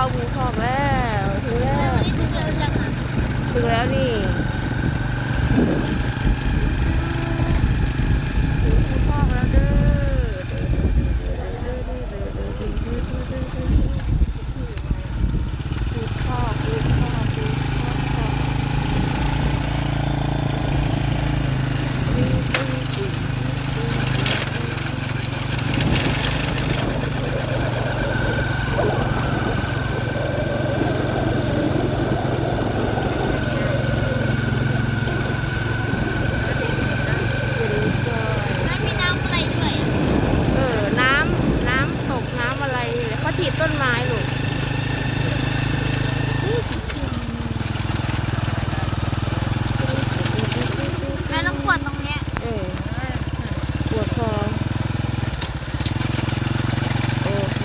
เข้าภูทอกแล้วถึงแล้วถึงแล้วนี่ถึงภูทอกแล้วเด้อภูทอกภูทอกภูทอก ไม่มีน้ำอะไรด้วยอะ เออ น้ำ น้ำตกน้ำอะไรเขาฉีดต้นไม้ลูก แม่ต้องปวดตรงเนี้ย เออ ปวดคอ โอ้โห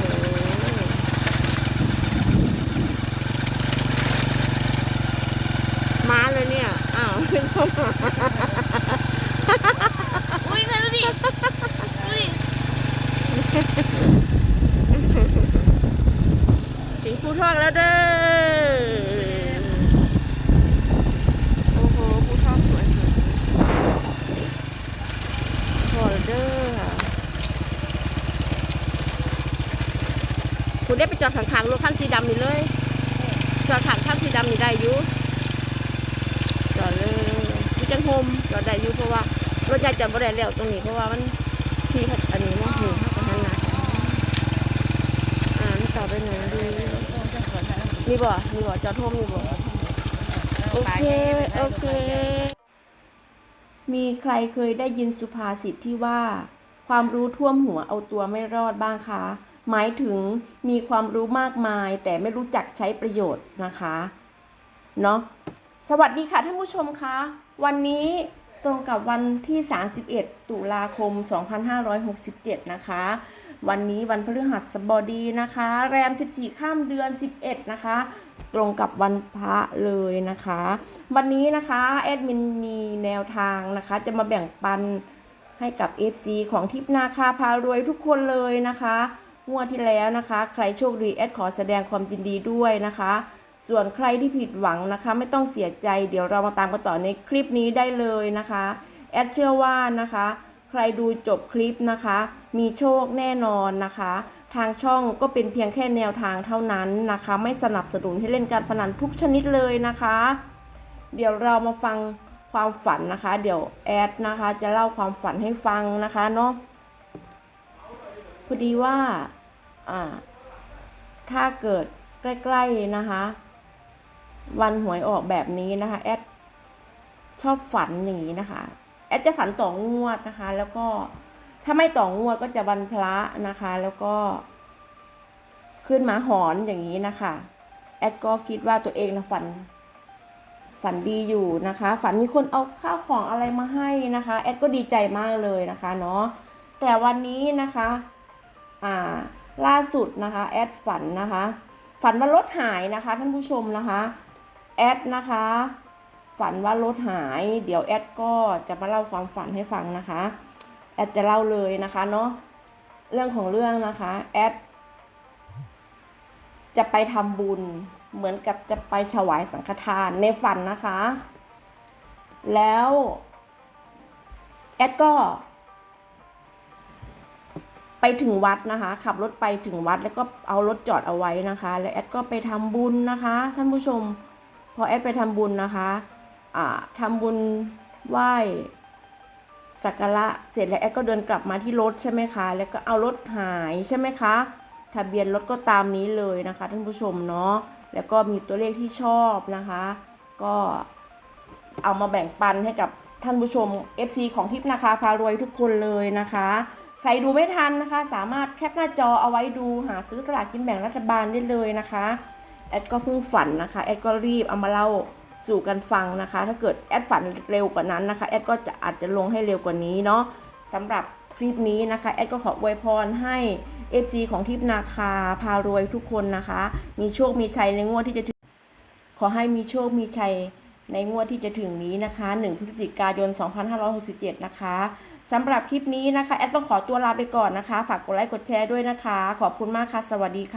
ม้าเลยเนี่ย อ้าวเป็นพ่อหมาอุ้ยแม่ดูดิ ดูดิ ถึงภูทอกแล้วเด้อ โอ้โหภูทอกสวยสวยพอแล้ว เด้อคุณได้ไปจอดข้างๆรถคันสีดำนี่เลย จอดข้างคันสีดำนี่ได้อยู่จอดเลยพี่จังโฮมจอดได้อยู่เพราะว่ารถใหญ่จอดบ่ได้แล้วตรงนี้เพราะว่ามันที่พัดอันนี้เนาะหนึ่งพักหันหน้าอ่านี่ต่อไปไหนดีมีบ่ มีบ่จอดโฮมมีบ่ โอเค โอเค มีใครเคยได้ยินสุภาษิตที่ว่า ความรู้ท่วมหัวเอาตัวไม่รอดบ้างคะ หมายถึงมีความรู้มากมาย แต่ไม่รู้จักใช้ประโยชน์นะคะเนาะสวัสดีค่ะท่านผู้ชมคะวันนี้ตรงกับวันที่ 31 ตุลาคม 2567 นะคะ วันนี้วันพฤหัสบดีนะคะ แรม 14 ข้ามเดือน 11 นะคะ ตรงกับวันพระเลยนะคะ วันนี้นะคะแอดมินมีแนวทางนะคะ จะมาแบ่งปันให้กับ FC ของทิพนาคาพารวยทุกคนเลยนะคะงวดที่แล้วนะคะ ใครโชคดีแอดขอแสดงความยินดีด้วยนะคะ ส่วนใครที่ผิดหวังนะคะ ไม่ต้องเสียใจ เดี๋ยวเรามาตามกันต่อในคลิปนี้ได้เลยนะคะ แอดเชื่อว่านะคะ รดูจบคลิปนะคะ มีโชคแน่นอนนะคะ ทางช่องก็เป็นเพียงแค่แนวทางเท่านั้นนะคะ ไม่สนับสนุนให้เล่นการพนันทุกชนิดเลยนะคะ เดี๋ยวเรามาฟังความฝันนะคะ เดี๋ยวแอดนะคะ จะเล่าความฝันให้ฟังนะคะเนาะพอดีว่าอ่า ถ้าเกิดใกล้ๆนะคะ วันหวยออกแบบนี้นะคะแอดชอบฝันอย่างนี้นะคะ แอดจะฝันต่องวดนะคะ แล้วก็ถ้าไม่ต่องวดก็จะวันพระนะคะ แล้วก็ ขึ้นมาหอนอย่างนี้นะคะแอดก็คิดว่าตัวเองนะฝัน ฝันดีอยู่นะคะ ฝันมีคนเอาข้าวของอะไรมาให้นะคะแอดก็ดีใจมากเลยนะคะเนาะแต่วันนี้นะคะอ่าล่าสุดนะคะแอดฝันนะคะ ฝันว่ารถหายนะคะ ท่านผู้ชมนะคะแอดนะคะ ฝันว่ารถหาย เดี๋ยวแอดก็จะมาเล่าความฝันให้ฟังนะคะ แอดจะเล่าเลยนะคะเนาะเรื่องของเรื่องนะคะแอดจะไปทำบุญเหมือนกับจะไปถวายสังฆทานในฝันนะคะ แล้วแอดก็ ไปถึงวัดนะคะ ขับรถไปถึงวัดแล้วก็เอารถจอดเอาไว้นะคะ แล้วแอดก็ไปทำบุญนะคะ ท่านผู้ชม พอแอดไปทำบุญนะคะ ทำบุญไหว้สักการะเสร็จแล้วแอดก็เดินกลับมาที่รถใช่ไหมคะ แล้วก็เอารถหายใช่ไหมคะ ทะเบียนรถก็ตามนี้เลยนะคะท่านผู้ชมเนาะ แล้วก็มีตัวเลขที่ชอบนะคะ ก็เอามาแบ่งปันให้กับท่านผู้ชม FC ของทิพย์นาคาพารวยทุกคนเลยนะคะ ใครดูไม่ทันนะคะ สามารถแคปหน้าจอเอาไว้ดูหาซื้อสลากกินแบ่งรัฐบาลได้เลยนะคะ แอดก็เพิ่งฝันนะคะ แอดก็รีบเอามาเล่า สู่กันฟังนะคะ ถ้าเกิดแอดฝันเร็วกว่านั้นนะคะแอดก็จะอาจจะลงให้เร็วกว่านี้เนาะสำหรับคลิปนี้นะคะแอดก็ขออวยพรให้ FC ของทิพนาคาพารวยทุกคนนะคะ มีโชคมีชัยในงวดที่จะถึงขอให้มีโชคมีชัยในงวดที่จะถึงนี้นะคะ 1 พฤศจิกายน 2567 นะคะสำหรับคลิปนี้นะคะ แอดต้องขอตัวลาไปก่อนนะคะ ฝากกดไลค์กดแชร์ด้วยนะคะ ขอบคุณมากค่ะ สวัสดีค่ะ